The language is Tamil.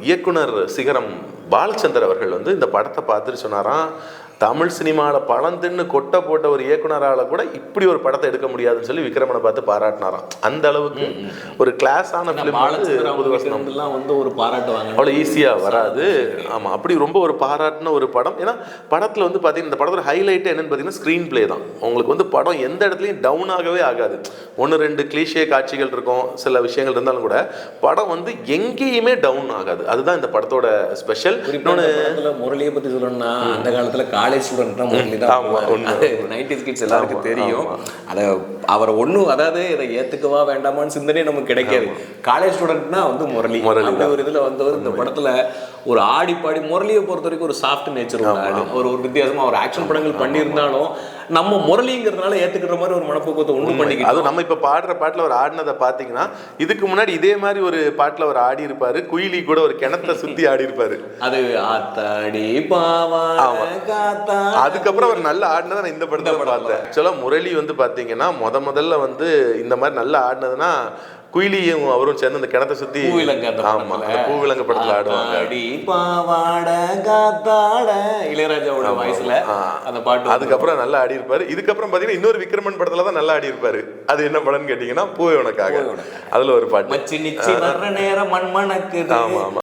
இயக்குனர் சிகரம் பாலச்சந்தர் அவர்கள் வந்து இந்த படத்தை பார்த்துட்டு சொன்னாராம் தமிழ் சினிமாவில் பழம் தின்னு கொட்டை போட்ட ஒரு இயக்குனரால கூட இப்படி ஒரு படத்தை எடுக்க முடியாதுன்னு சொல்லி விக்ரமனை பார்த்து பாராட்டினாராம். அந்த அளவுக்கு ஒரு கிளாஸான ஃபிலிம் வந்து ஒரு பாராட்டு வாங்க அவ்வளோ ஈஸியாக வராது. ஆமாம் அப்படி ரொம்ப ஒரு பாராட்டின ஒரு படம். ஏன்னா படத்தில் வந்து பார்த்தீங்கன்னா இந்த படத்தோட ஹைலைட்டே என்னன்னு பார்த்தீங்கன்னா ஸ்க்ரீன் ப்ளே தான். உங்களுக்கு வந்து படம் எந்த இடத்துலையும் டவுன் ஆகவே ஆகாது. ஒன்று ரெண்டு கிளீஷே காட்சிகள் இருக்கும். சில விஷயங்கள் இருந்தாலும் கூட படம் வந்து எங்கேயுமே டவுன் ஆகாது. அதுதான் இந்த படத்தோட ஸ்பெஷல் படத்துல முரளியை பத்தி சொல்லணும்னா அந்த காலத்துல காலேஜ் ஸ்டூடெண்ட் தான் முரளி தான். நைன்டிஸ் கிட்ஸ் எல்லாருக்கும் தெரியும். அத அவர் ஒண்ணும் அதாவது இதை ஏத்துக்கவா வேண்டாமான்னு சிந்தனை நமக்கு கிடைக்காது. காலேஜ் ஸ்டூடெண்ட்னா வந்து முரளி. முரளி ஒரு இதுல வந்தவர் இந்த படத்துல ஒரு ஆடி பாடி முரளியை பொறுத்த வரைக்கும் ஒரு சாஃப்ட் நேச்சர் ஒரு ஒரு வித்தியாசமா ஒரு ஆக்ஷன் படங்கள் பண்ணியிருந்தாலும் நம்ம முரளிங்கிறதுனால ஏத்துக்கிற மாதிரி ஒரு மனப்போக்கத்தை உண்டு பண்ணிக்கிட்டு அதுவும் நம்ம இப்போ பாடுற பாட்டில் ஒரு ஆடினதை பார்த்தீங்கன்னா இதுக்கு முன்னாடி இதே மாதிரி ஒரு பாட்டில் ஒரு ஆடி இருப்பாரு. குயிலி கூட ஒரு கிணத்த சுற்றி ஆடி இருப்பாரு. அது ஆத்தாடி பாவா அதுக்கப்புறம் அவர் நல்ல ஆடினதை நான் இந்த படத்துல பார்த்தேன். ஆக்சுவலாக முரளி வந்து பார்த்தீங்கன்னா முத முதல்ல வந்து இந்த மாதிரி நல்லா ஆடினதுன்னா குயிலியும் அவரும் சேர்ந்து அந்த கிணத்தை அந்த ஆமா பூவிலங்கு படத்தில். ஆடுவாங்க. இளையராஜாவோட வாய்ஸ்ல அந்த பாட்டு அதுக்கப்புறம் நல்லா ஆடி இருப்பாரு இதுக்கப்புறம் பார்த்தீங்கன்னா இன்னொரு விக்ரமன் படத்துல தான் நல்லா ஆடி இருப்பாரு அது என்ன படம்னு கேட்டிங்கன்னா பூவே உனக்காக. அதுல ஒரு பாட்டு. ஆமா, ஆமா.